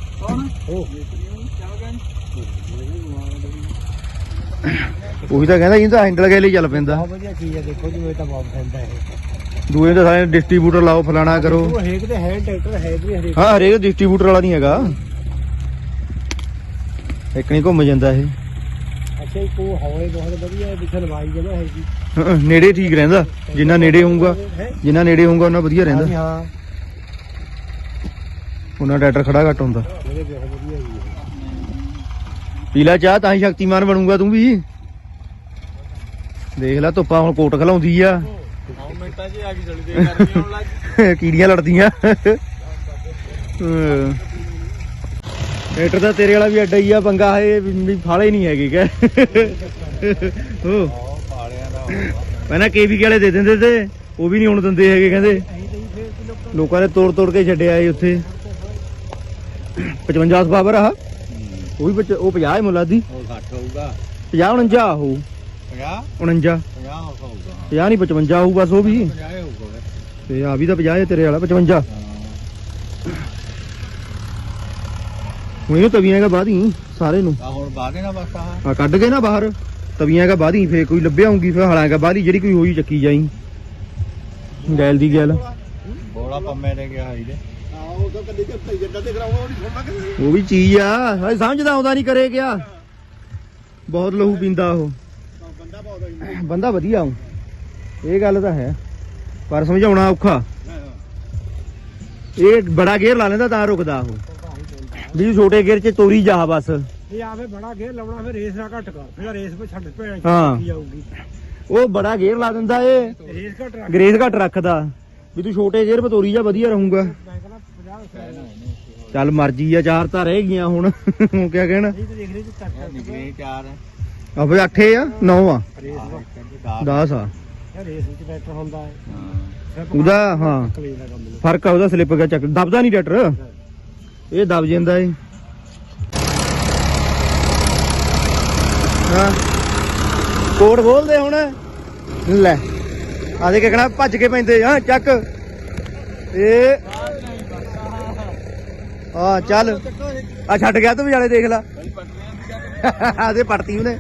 ਉਹੀ ਤਾਂ ਕਹਿੰਦਾ ਇਹ ਹੈਂਡਲ ਕੇ ਚੱਲ ਪੈਂਦਾ। ਬਹੁਤ ਵਧੀਆ ਚੀਜ਼ ਹੈ ਦੇਖੋ ਜੀ ਮੇਰੇ ਤਾਂ ਬਹੁਤ ਫੈਂਦਾ ਇਹ ਦੂਏ ਤਾਂ ਸਾਰੇ ਡਿਸਟ੍ਰੀਬਿਊਟਰ ਲਾਓ, ਫਲਾਣਾ ਕਰੋ। ਉਹ ਹਰੇਕ ਦੇ ਹੈ ਟਰੈਕਟਰ ਹੈ ਵੀ ਇੱਕ ਨਹੀਂ ਘੁੰਮ ਜਾਂਦਾ ਇਹ। ਨੇੜੇ ਠੀਕ ਰਹਿੰਦਾ ਜਿੰਨਾ ਨੇੜੇ ਹੋਊਗਾ ਜਿੰਨਾ ਨੇੜੇ ਹੋਊਗਾ ਉਹਨਾਂ ਵਧੀਆ ਰਹਿੰਦਾ। ਹਾਂ। ਉਹਨਾਂ ਟਰੈਕਟਰ ਖੜਾ ਘੱਟ ਹੁੰਦਾ। ਪੀਲਾ ਚਾਹ ਤਾਂ ਹੀ ਸ਼ਕਤੀਮਾਨ ਬਣੂਗਾ ਤੂੰ ਵੀ। ਦੇਖ ਲੈ ਧੁੱਪਾਂ ਹੁਣ ਕੋਟ ਖਲਾਉਂਦੀ ਆ। (laughs) ਕੀੜੀਆਂ ਲੜਦੀਆਂ। ਟਰੈਕਟਰ ਦਾ ਤੇਰੇ ਵਾਲਾ ਵੀ ਅੱਡਾ ਹੀ ਆ ਪੰਗਾ ਹੈ ਵੀ ਫਾਲੇ ਨਹੀਂ ਹੈਗੇ ਕਹ ਦਾ ਪਹਿਲਾਂ ਕੇਵੀ ਵਾਲੇ ਦੇ ਦਿੰਦੇ ਤੇ ਉਹ ਵੀ ਨਹੀਂ ਹੁਣ ਦਿੰਦੇ ਹੈਗੇ ਕਹਿੰਦੇ। ਲੋਕਾਂ ਨੇ ਤੋੜ ਤੋੜ ਕੇ ਛੱਡਿਆ ਇਹ ਉੱਥੇ। 55 ਪਾਵਰ ਆ ਉਹ ਵੀ ਉਹ 50 ਹੈ ਮੁਲਾਦੀ ਉਹ ਘੱਟ ਹੋਊਗਾ। 50 49 ਹੋਊ। 50 49 50 ਹੋਊਗਾ 50 ਨਹੀਂ 55 ਹੋਊ ਬਸ ਉਹ ਵੀ। 50 ਹੋਊਗਾ। ਤੇ ਆ ਵੀ ਤਾਂ 50 ਹੈ ਤੇਰੇ ਵਾਲਾ 55 ਹੁਣ ਇਹਨੂੰ ਤਵੀਆਂ ਦਾ ਬਾਅਦ ਹੀ ਸਾਰੇ ਨੂੰ। ਆ ਹੁਣ ਬਾਗੇ ਨਾ ਬਸ ਆ ਆ ਕੱਢ ਕੇ ਨਾ ਬਾਹਰ ਤਵੀਆਂ ਦਾ ਬਾਅਦ ਹੀ ਫੇਰ ਕੋਈ ਲੱਭਿਆ ਹੋਊਗੀ ਫੇਰ ਹਲਾਂ ਦਾ ਬਾਅਦ ਹੀ ਜਿਹੜੀ ਕੋਈ ਹੋਈ ਚੱਕੀ ਜਾਈ। ਗੈਲ ਦੀ ਗੈਲ। ਬੋੜਾ ਪੰਮੇ ਦੇ ਗਿਆ ਹਾਈ ਦੇ ਆ ਉਹ ਕਿ ਵੀ ਚੀਜ਼ ਆ ਹਾਏ ਸਮਝਦਾ ਆਉਂਦਾ ਨਹੀਂ ਕਰੇ ਗਿਆ ਬਹੁਤ ਲਹੂ ਪੀਂਦਾ ਉਹ। ਬੰਦਾ ਬਹੁਤ ਬੰਦਾ ਵਧੀਆ ਉਹ। ਇਹ ਗੱਲ ਤਾਂ ਹੈ ਪਰ ਸਮਝਾਉਣਾ ਔਖਾ। ਇਹ ਬੜਾ ਗੇਅਰ ਲਾ ਲੈਂਦਾ ਤਾਂ ਰੁਕਦਾ ਉਹ। ਵੀ ਛੋਟੇ ਗੇਰ ਚ ਤੋਰੀ ਜਾ ਬਸ। ਇਹ ਆਵੇ ਬੜਾ ਗੇਰ ਲਾਉਣਾ ਫਿਰ ਰੇਸ ਨਾ ਘੱਟ ਕਰ। ਫਿਰ ਰੇਸ ਵਿੱਚ ਛੱਡ ਭੈਣ ਹਾਂ। ਕੀ ਆਊਗੀ। ਉਹ ਬੜਾ ਗੇਰ ਲਾ ਦਿੰਦਾ ਏ। ਰੇਸ ਘੱਟ ਰੱਖ। ਗ੍ਰੇਸ ਘੱਟ ਰੱਖਦਾ। ਵੀ ਤੂੰ ਛੋਟੇ ਗੇਰ ਪਰ ਜਾ ਵਧੀਆ ਰਹੂੰਗਾ। ਚੱਲ ਮਰਜ਼ੀ ਆ ਚਾਰ ਤਾਂ ਰਹਿ ਗਈਆਂ ਹੁਣ। ਉਹ ਕਿਆ ਕਹਿਣਾ? ਨਹੀਂ ਤੇ ਦੇਖ ਰਹੀ ਤੂੰ ਨਿਕਲੇ ਚਾਰ। ਆ ਫੇ ਆ 9 ਆ। ਰੇਸ ਆ। ਫ਼ਰਕ ਆ ਉਹਦਾ ਸਲਿੱਪ ਗਿਆ ਚੱਕ ਦਬਦਾ ਨਹੀਂ ਟਰੈਕਟਰ। ਇਹ ਦਬ ਜਾਂਦਾ ਏ ਹਾਂ। ਕੋਡ ਬੋਲਦੇ ਹੁਣ। ਲੈ। ਆ ਦੇ ਕਿਹੜਾ ਭੱਜ ਕੇ ਪੈਂਦੇ ਹਾਂ, ਚੱਕ। ਇਹ। ਆ ਚੱਲ। ਆ ਛੱਡ ਗਿਆ ਤੂੰ ਵਿਚਾਲੇ ਦੇਖ ਲੈ। ਆਦੇ ਪੜਤੀ ਉਹਨੇ।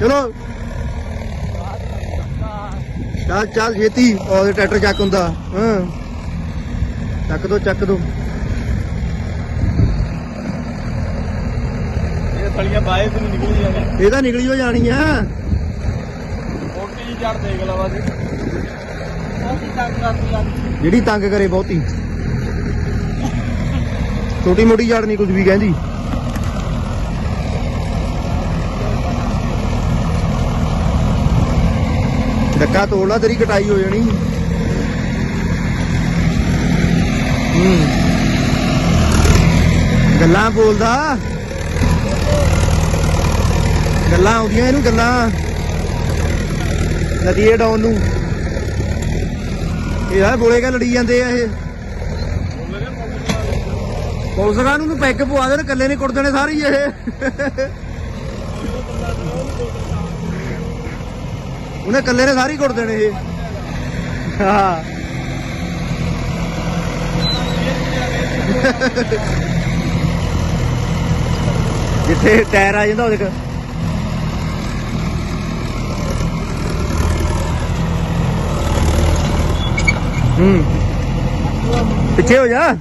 ਚਲੋ। ਚੱਲ ਚੱਲ ਛੇਤੀ ਉਹ ਟਰੈਕਟਰ ਚੱਕ ਹੁੰਦਾ। ਹਾਂ। ਚੱਕ ਦੋ ਚੱਕ ਦੋ। ਇਹ ਫਲੀਆਂ ਬਾਏ ਤੋਂ ਨਿਕਲ ਜਾਂਦੇ ਇਹ ਤਾਂ ਨਿਕਲੀ ਹੋ ਜਾਣੀ ਆ। ਮੋਟੀ ਜੜ ਦੇਖ ਲਾ ਬਾਜੀ। ਅਸੀਂ ਤੱਕ ਕਰਦੀ ਆ। ਜਿਹੜੀ ਤੰਗ ਕਰੇ ਬਹੁਤੀ। ਛੋਟੀ ਮੋਟੀ ਜੜ ਨਹੀਂ ਕੁਝ ਵੀ ਕਹਿੰਦੀ। ਡੱਕਾ ਤੋੜ ਲਾ, ਤੇਰੀ ਕਟਾਈ ਹੋ ਜਾਣੀ। ਹੂੰ। ਗੱਲਾਂ ਬੋਲਦਾ। ਗੱਲਾਂ ਆਉਂਦੀਆਂ ਇਹਨੂੰ ਗੱਲਾਂ। ਨਦੀਏ ਡਾਉਨ ਨੂੰ। ਇਹ ਆ, ਗੋਲੇ ਕਾ ਲੜੀ ਜਾਂਦੇ ਆ ਇਹ? ਪੁਲਿਸ ਨੂੰ ਪੈਕ ਪੈਗ ਪਵਾ ਦੇਣ, ਇਕੱਲੇ ਨੇ ਕੁੱਟ ਦੇਣੇ ਸਾਰੇ ਹੀ ਇਹ। ਉਹਨੇ ਇਕੱਲੇ ਨੇ ਸਾਰੀ ਹੀ ਕੁੱਟ ਦੇਣੇ ਇਹ ਹਾਂ। ਜਿੱਥੇ ਟਾਇਰ ਆ ਜਾਂਦਾ ਉਹਦੇ ਕੋਲ। ਹੂੰ। ਪਿੱਛੇ ਹੋ ਜਾ।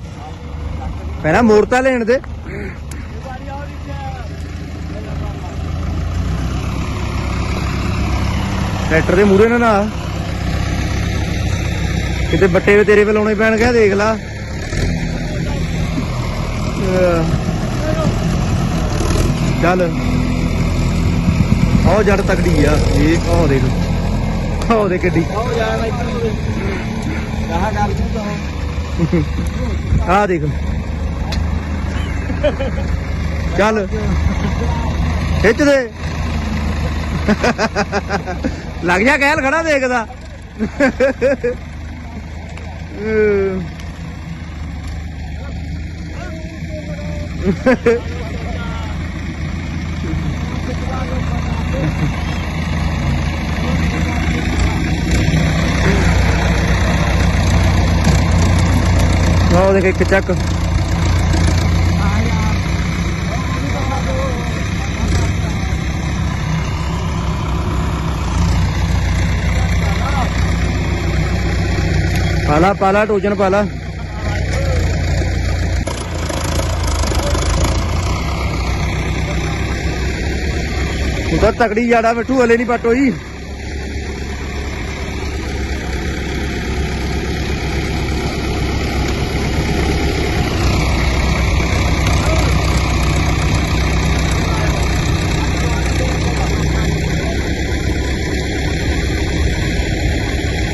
ਪਹਿਲਾਂ ਮੋੜਤਾ ਲੈਣ ਦੇ। ਟਰੈਕਟਰ ਦੇ ਮੂਰੇ ਨਾ ਨਾ। ਕਿਤੇ ਬੱਟੇ ਵੀ ਤੇਰੇ ਵੱਲ ਆਉਣੇ ਪੈਣਗੇ ਦੇਖ ਲਾ। ਚੱਲ। ਆਹ ਜੜ ਤਕੜੀ ਆ। ਇਹ ਆਹ ਦੇਖ। ਆਹ ਦੇ ਗੱਡੀ ਹੋ ਜਾ ਮੈਂ ਇੱਧਰ ਨੂੰ ਕਹਾ ਕਰ ਤਾਂ ਦੇਖ। ਚੱਲ। ਖਿੱਚ ਦੇ। ਲੱਗ ਜਾ ਕਹਿਲ ਖੜਾ ਦੇਖਦਾ। ਆਹ ਦੇਖ ਇੱਕ ਚੱਕ। ਪਾਲਾ ਪਾਲਾ ਟੋਜਨ ਪਾਲਾ। ਉਹਦਾ ਤਕੜੀ ਜਾੜਾ ਮਿੱਠੂ ਹਲੇ ਨਹੀਂ ਪਟੋ ਜੀ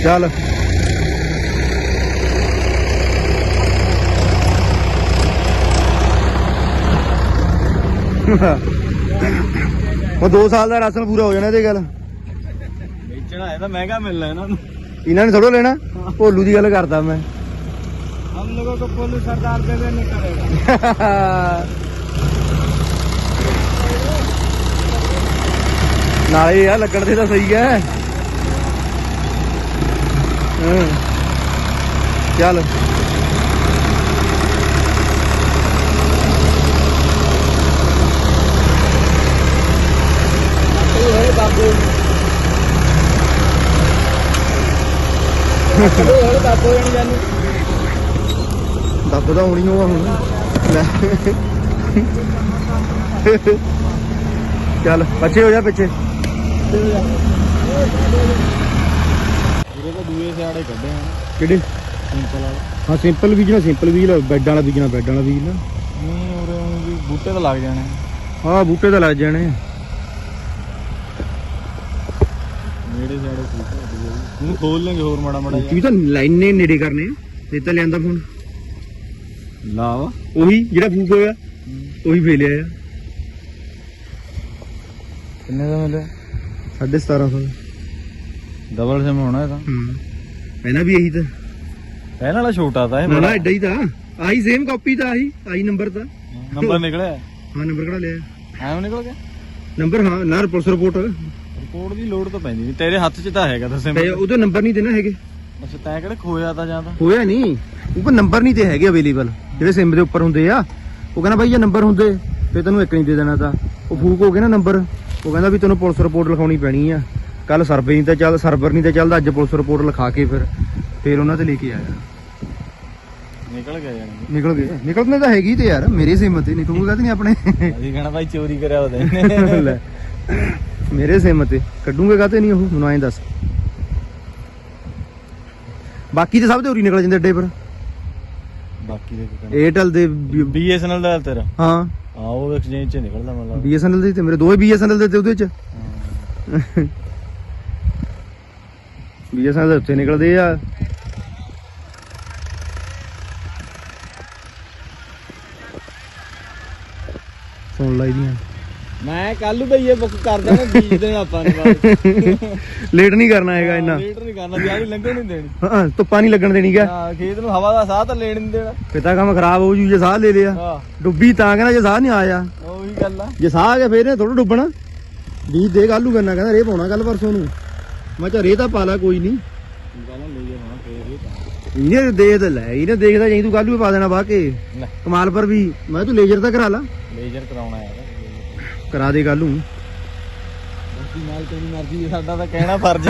ਚੱਲ। ਉਹ 2 ਸਾਲ ਦਾ ਰਾਸ਼ਨ ਪੂਰਾ ਹੋ ਜਾਣਾ ਇਹਦੇ ਗੱਲ। ਵੇਚਣਾ ਹੈ ਤਾਂ ਮਹਿੰਗਾ ਮਿਲਣਾ ਇਹਨਾਂ ਨੂੰ। ਇਹਨਾਂ ਨੇ ਥੋੜੋ ਲੈਣਾ? ਭੋਲੂ ਦੀ ਗੱਲ ਕਰਦਾ ਮੈਂ। ਹਮ ਲੋਗੋ ਕੋ ਭੋਲੂ ਸਰਦਾਰ ਦੇ ਦੇ ਨਿਕਲੇਗਾ। ਨਾਲੇ ਆ ਲੱਗਣ ਦੇ ਤਾਂ ਸਹੀ ਹੈ। ਚੱਲ। ਜਾਨੂੰ ਦੱਬ ਤਾਂ ਹੋਣੀ ਉਹ ਹੁਣ ਲੈ। ਚੱਲ ਪਿੱਛੇ ਹੋ ਜਾ ਪਿੱਛੇ। ਇਹਦੇ ਤਾਂ ਦੂਏ ਸਿਆੜੇ ਕੱਢੇ ਆ ਕਿਹੜੇ? ਸਿੰਪਲ ਵਾਲਾ ਹਾਂ ਸਿੰਪਲ ਬੀਜ ਨਾ ਸਿੰਪਲ ਬੀਜ ਲਾ ਬੈੱਡਾਂ ਵਾਲਾ ਬੀਜਣਾ ਬੈੱਡਾਂ ਵਾਲਾ ਬੀਜ ਲਾ ਨਹੀਂ ਊਂ ਵੀ ਬੂਟੇ ਤਾਂ ਲੱਗ ਜਾਣੇ। ਹਾਂ ਬੂਟੇ ਤਾਂ ਲੱਗ ਜਾਣੇ। ਨੇੜੇ ਸਿਆੜੇ ਠੀਕ ਹੈ ਹੁਣ ਖੋਲ ਲੈਂਗੇ ਹੋਰ ਮਾੜਾ ਮਾੜਾ ਕੀ ਤਾਂ ਲਾਈਨ ਨੇ ਨੇੜੇ ਕਰਨੇ ਆ ਤੇ ਤਾਂ ਲਿਆਂਦਾ ਫੋਨ ਲਾਵਾ ਉਹੀ ਜਿਹੜਾ ਫੂਕ ਹੋਇਆ ਉਹੀ ਫੇਲਿਆ ਆ ਕਿੰਨੇ ਦਾ ਮਿਲਿਆ? 1750 ਡਬਲ ਸਿਮ ਹੋਣਾ ਇਹ ਤਾਂ ਹੂੰ ਪਹਿਲਾਂ ਵੀ ਇਹੀ ਤਾਂ। ਪਹਿਲਾਂ ਵਾਲਾ ਛੋਟਾ ਤਾਂ ਇਹ ਨਾ ਐਡਾ ਹੀ ਤਾਂ। ਆਹੀ ਸੇਮ ਕਾਪੀ ਤਾਂ ਆਹੀ ਆਹੀ ਨੰਬਰ ਤਾਂ। ਨੰਬਰ ਨਿਕਲਿਆ। ਹਾਂ ਨੰਬਰ ਕਿਹੜਾ ਲਿਆ? ਐਵੇਂ ਨਿਕਲ ਗਿਆ? ਨੰਬਰ ਹਾਂ ਨਾ ਪੁਲਿਸ ਰਿਪੋਰਟ ਰਿਪੋਰਟ ਦੀ ਲੋੜ ਤਾਂ ਪੈਂਦੀ ਨਹੀਂ ਤੇਰੇ ਹੱਥ 'ਚ ਤਾਂ ਹੈਗਾ ਤਾਂ ਸਿਮ ਤੇ ਉਹਦੇ ਨੰਬਰ ਨਹੀਂ ਦੇਣਾ ਹੈਗੇ। ਅੱਛਾ ਤੈਂ ਕਿਹੜੇ ਖੋਇਆ ਤਾਂ ਜਾਂ ਤਾਂ? ਹੋਇਆ ਨਹੀਂ ਉਹ ਕੋ ਨੰਬਰ ਨਹੀਂ ਤੇ ਹੈਗੇ ਅਵੇਲੇਬਲ ਜਿਹੜੇ ਸਿਮ ਦੇ ਉੱਪਰ ਹੁੰਦੇ ਆ ਉਹ ਕਹਿੰਦਾ ਬਾਈ ਜੇ ਨੰਬਰ ਹੁੰਦੇ ਫੇ ਤੈਨੂੰ ਇੱਕ ਨਹੀਂ ਦੇ ਦੇਣਾ ਤਾਂ। ਉਹ ਫੂਕ ਹੋ ਗਿਆ ਨਾ ਨੰਬਰ ਉਹ ਕਹਿੰਦਾ ਵੀ ਤੈਨੂੰ ਪੁਲਿਸ ਰਿਪੋਰਟ ਲਿਖਾਉਣੀ ਪੈਣੀ ਆ। ਕੱਲ ਸਰਵੇ ਨਹੀਂ ਤਾਂ ਚੱਲ ਸਰਵਰ ਨਹੀਂ ਤਾਂ ਚੱਲਦਾ ਅੱਜ ਪੁਲਿਸ ਰਿਪੋਰਟ ਲਿਖਾ ਕੇ ਫਿਰ। ਫਿਰ ਉਹਨਾਂ ਤੇ ਲੈ ਕੇ ਆਇਆ। ਨਿਕਲ ਗਿਆ ਯਾਨੀ ਨਿਕਲ ਗਏ ਨਿਕਲਣੇ ਤਾਂ ਹੈਗੀ ਤੇ ਯਾਰ ਮੇਰੇ ਸਿਮ ਤੇ। ਨਿਕਲੂਗਾ ਤੇ ਨਹੀਂ ਆਪਣੇ। ਅਸੀਂ ਕਹਣਾ ਭਾਈ ਚੋਰੀ ਕਰਿਆ ਉਹਦੇ। ਲੈ। ਮੇਰੇ ਸਿਮ ਤੇ ਕੱਢੂਗੇ ਕਾਤੇ ਨਹੀਂ ਉਹ? ਮੈਨੂੰ ਐਂ ਦੱਸ। ਬਾਕੀ ਤੇ ਸਭ ਤੇ ਉਰੀ ਨਿਕਲ ਜਾਂਦੇ ਅੱਡੇ ਪਰ। ਬਾਕੀ ਦੇ ਏਅਰਟੈਲ ਦੇ ਬੀਐਸਐਨਐਲ ਦਾ ਤੇਰਾ? ਹਾਂ। ਹਾਂ ਉਹ ਐਕਸਚੇਂਜ 'ਚ ਨਿਕਲਦਾ ਮਤਲਬ। BSNL ਦੇ ਤੇ ਮੇਰੇ ਦੋਵੇਂ BSNL ਦੇ ਤੇ ਉਹਦੇ ਚ। BSNL ਦੇ ਉੱਤੇ ਨਿਕਲਦੇ ਆ। ਸੁਣ ਲਈ ਦੀਆਂ। ਮੈਂ ਕੱਲ ਨੂੰ ਭਈਏ ਬੁੱਕ ਕਰ ਦਾਂਗਾ ਬੀਜ ਦੇਣਾ ਆਪਾਂ ਨੇ ਲੇਟ ਨਹੀਂ ਕਰਨਾ ਹੈਗਾ ਇੰਨਾ। ਲੀਟਰ ਨਹੀਂ ਕਰਨਾ ਨਹੀਂ ਲੰਘਣ ਨਹੀਂ ਦੇਣੀ। ਹਾਂ ਧੁੱਪਾਂ ਨਹੀਂ ਲੱਗਣ ਦੇਣੀ ਗਾ ਹਾਂ ਖੇਤ ਨੂੰ ਹਵਾ ਦਾ ਸਾਹ ਤਾਂ ਲੈਣ ਨਹੀਂ ਦੇਣਾ। ਪਿਤਾ ਕੰਮ ਖਰਾਬ ਹੋ ਜੂ ਜੇ ਸਾਹ ਲੈ ਲਿਆ ਹਾਂ। ਡੁੱਬੀ ਤਾਂ ਕਹਿੰਦਾ ਜੇ ਸਾਹ ਨਹੀਂ ਆਇਆ। ਉਹੀ ਗੱਲ ਆ। ਜੇ ਸਾਹ ਆ ਗਿਆ ਫੇਰ ਨੇ ਥੋੜਾ ਡੁੱਬਣਾ। ਬੀਜ ਦੇ ਕੱਲੂ ਕਰਨਾ ਕਹਿੰਦਾ ਰੇ ਪਾਉਣਾ ਕੱਲ ਪਰਸੋਂ ਨੂੰ। ਮੈਂ ਕਿਹਾ ਰੇ ਤਾਂ ਪਾ ਲਾ ਕੋਈ ਨਹੀਂ। ਗੱਲ ਇਹਨੇ ਦੇ ਤਾਂ ਲੈ ਇਹਨੇ ਦੇਖਦਾ ਜਾਈ ਤੂੰ ਕੱਲ ਵੀ ਪਾ ਦੇਣਾ ਬਾਹ ਕੇ। ਲੈ। ਕਮਾਲ ਪਰ ਵੀ। ਮੈਂ ਤੂੰ ਲੇਜ਼ਰ ਤਾਂ ਕਰਾ ਲਾ। ਲੇਜ਼ਰ ਕਰਾਉਣਾ ਯਾਰ। ਕਰਾ ਦੇ ਕੱਲ ਨੂੰ। ਬਾਕੀ ਨਾਲ ਤੇਰੀ ਮਰਜ਼ੀ ਹੈ, ਸਾਡਾ ਤਾਂ ਕਹਿਣਾ ਫਰਜ਼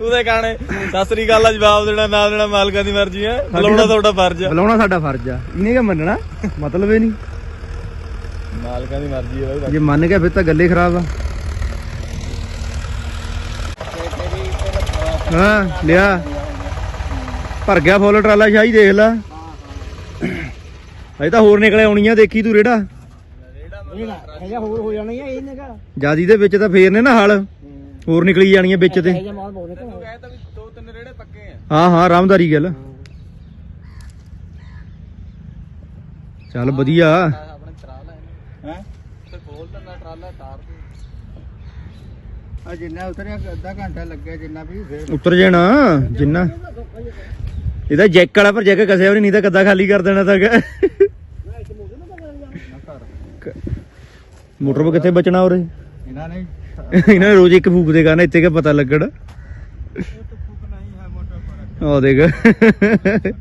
ਉਹਦੇ ਕਹਣੇ ਸਤਿ ਸ੍ਰੀ ਅਕਾਲ ਦਾ ਜਵਾਬ ਦੇਣਾ ਨਾ ਦੇਣਾ ਮਾਲਕਾਂ ਦੀ ਮਰਜ਼ੀ ਹੈ ਬੁਲਾਉਣਾ ਤੁਹਾਡਾ ਫਰਜ਼ ਆ। ਬੁਲਾਉਣਾ ਸਾਡਾ ਫਰਜ਼ ਆ। ਇਹਨੇ ਕਿਆ ਮੰਨਣਾ? ਮਤਲਬ ਇਹ ਨਹੀਂ। ਮਾਲਕਾਂ ਦੀ ਮਰਜ਼ੀ ਹੈ ਬਾਈ ਜੇ ਮੰਨ ਗਿਆ ਫਿਰ ਤਾਂ ਗੱਲੇ ਖਰਾਬ ਆ। ਹਾਂ ਲਿਆ। ਭਰ ਗਿਆ ਫੁੱਲ ਟਰਾਲਾ ਸ਼ਾਹੀ ਦੇਖ ਲੈ। ਅਜੇ ਤਾਂ ਹੋਰ ਨਿਕਲੇ ਆਉਣੀਆਂ ਦੇਖੀ ਤੂੰ ਰੇੜਾ। ਇਹ ਹੋਰ ਹੋ ਜਾਣੀ ਹੈ ਇਹਨੇ ਕਾ ਜਿਆਦੀ ਦੇ ਵਿੱਚ ਤਾਂ ਫੇਰ ਨੇ ਨਾ ਹਲ। ਹੋਰ ਨਿਕਲੀ ਜਾਣੀਆਂ ਵਿੱਚ ਤੇ। ਮਾਲ ਬੋਲੇ ਤਾਂ ਕਹਿੰਦਾ ਵੀ ਦੋ ਤਿੰਨ ਰੇੜੇ ਪੱਕੇ ਆ ਹਾਂ ਹਾਂ ਆਰਾਮਦਾਰੀ ਗੱਲ। ਚੱਲ ਵਧੀਆ। ਆਪਣੇ ਟਰਾਲਾ ਹੈ ਤੇ ਖੋਲ ਦਿੰਦਾ ਟਰਾਲਾ ਤਾਰ ਦੇ ਆ ਜਿੰਨਾ ਉਤਰਿਆ ਅੱਧਾ ਘੰਟਾ ਲੱਗਿਆ ਜਿੰਨਾ ਵੀ ਫੇਰ। ਉਤਰ ਜਾਣਾ ਜਿੰਨਾ। ਇਹਦਾ ਜੈਕ ਵਾਲਾ ਪਰ ਜੈਕ ਕਸਿਆ ਵੀ ਨਹੀਂ ਤਾਂ ਕੱਦਾ ਖਾਲੀ ਕਰ ਦੇਣਾ ਤਾਂ ਮੋਟਰ ਕਿੱਥੇ ਬਚਣਾ ਉਰੇ? ਇਹਨਾਂ ਨੇ (laughs) ਇਹਨਾਂ ਨੇ ਰੋਜ਼ ਇੱਕ ਫੂਕ ਦੇ ਕਰਨਾ ਇੱਥੇ ਕਿ ਪਤਾ ਲੱਗਣ? ਉਹ ਦੇਖ।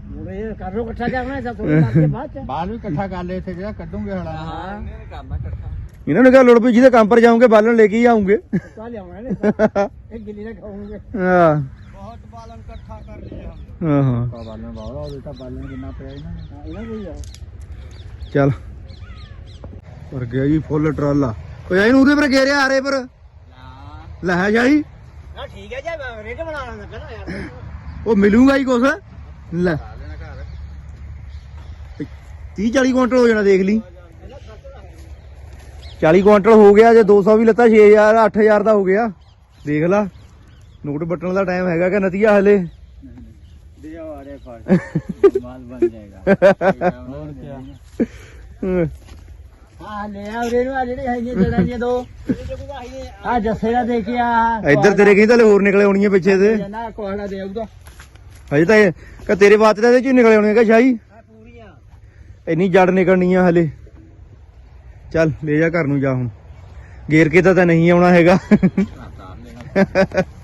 ਮੁਰੇ ਕਰ ਲੋ ਇਕੱਠਾ ਕਰਨਾ ਸਭ ਥੋੜਾ ਕਰਕੇ ਬਾਅਦ ਚ ਬਾਲ ਵੀ ਇਕੱਠਾ ਕਰ ਲਏ ਇੱਥੇ ਜਿਹੜਾ ਕੱਢੂਗੇ ਹਲਾ ਹਾਂ। ਇਹਨੇ ਕਰਨਾ ਇਕੱਠਾ। ਇਹਨਾਂ ਨੇ ਕਿਹਾ ਲੋੜ ਪਈ ਜਿਹਦੇ ਕੰਮ ਪਰ ਜਾਓਗੇ ਬਾਲਣ ਲੈ ਕੇ ਹੀ ਆਉਂਗੇ ਕਾ ਲਿਆਉਣਾ ਨੇ (laughs) ਇਹ ਗਿੱਲੀ ਨਾ ਖਾਉਂਗੇ ਹਾਂ। ਬਹੁਤ ਬਾਲਨ ਇਕੱਠਾ ਕਰ ਲਿਆ ਹਾਂ ਹਾਂ। ਤਾਂ ਬਾਲਣ ਬਾਹਲਾ ਉਹਦੇ ਤਾਂ ਬਾਲਣ ਜਿੰਨਾ ਪਿਆ ਇਹਨਾਂ ਨੇ। ਇਹਨਾਂ ਕੋਈ ਆ। ਚੱਲ। ਪਰ ਗਿਆ ਜੀ ਫੁੱਲ ਟਰਾਲਾ। ਓਏ ਇਹਨੂੰ ਉਹਦੇ ਪਰ ਘੇਰਿਆ ਆਰੇ ਪਰ। ਲੈ ਜਾਈ। ਨਾ ਠੀਕ ਹੈ ਜੇ ਰੇਟ ਬਣਾਉਣਾ ਨਾ ਕਹਿੰਦਾ ਯਾਰ। ਉਹ ਮਿਲੂਗਾ ਹੀ ਕੁਛ। ਲੈ। 30 40 ਕੁਇੰਟਲ ਹੋ ਜਾਣਾ ਦੇਖ ਲਈ। 40 ਕੁਇੰਟਲ ਹੋ ਗਿਆ ਜੇ 200 ਵੀ ਲੱਤਾ 6000 8000 ਦਾ ਹੋ ਗਿਆ। ਦੇਖ ਲਾ। ਨੋਟ ਬਟਣ ਦਾ ਟਾਈਮ ਹੈਗਾ ਕਿ ਨਤੀਆ ਹਲੇ? ਦੇ ਆ ਰਹੇ ਫਾਟ ਮਾਲ ਬਣ ਜਾਏਗਾ। (laughs) ਹੋਰ ਕੀ ਹਮ, ਹਾਂ ਲੈ ਆ ਉਰੇ ਨੂੰ ਆ ਜਿਹੜੇ ਹੈਗੀਆਂ ਜੜਾਂ ਦੀਆਂ ਦੋ। ਆ ਜੱਸੇ ਦਾ ਦੇ ਕੇ ਆ ਇੱਧਰ ਤੇਰੇ ਕਹੀਂ ਤਾਂ ਹਲੇ ਹੋਰ ਨਿਕਲੇ ਆਉਣੀਆਂ ਪਿੱਛੇ ਤੇ। ਨਾ ਕੋਹੜਾ ਦੇ ਆਊਗਾ ਹਜੇ ਤਾਂ ਇਹ ਕਿ ਤੇਰੇ ਵਾਸਤੇ ਤਾਂ ਇਹਦੇ ਚ ਹੀ ਨਿਕਲੇ ਆਉਣੇ ਕਿ ਸ਼ਾਹੀ। ਆ ਪੂਰੀਆਂ। ਇੰਨੀ ਜੜ ਨਿਕਲਣੀ ਆ ਹਲੇ। ਚੱਲ ਲੈ ਜਾ ਘਰ ਨੂੰ ਜਾ ਹੁਣ। ਗੇਰ ਕੇ ਤਾਂ ਤਾਂ ਨਹੀਂ ਆਉਣਾ ਹੈਗਾ। (laughs)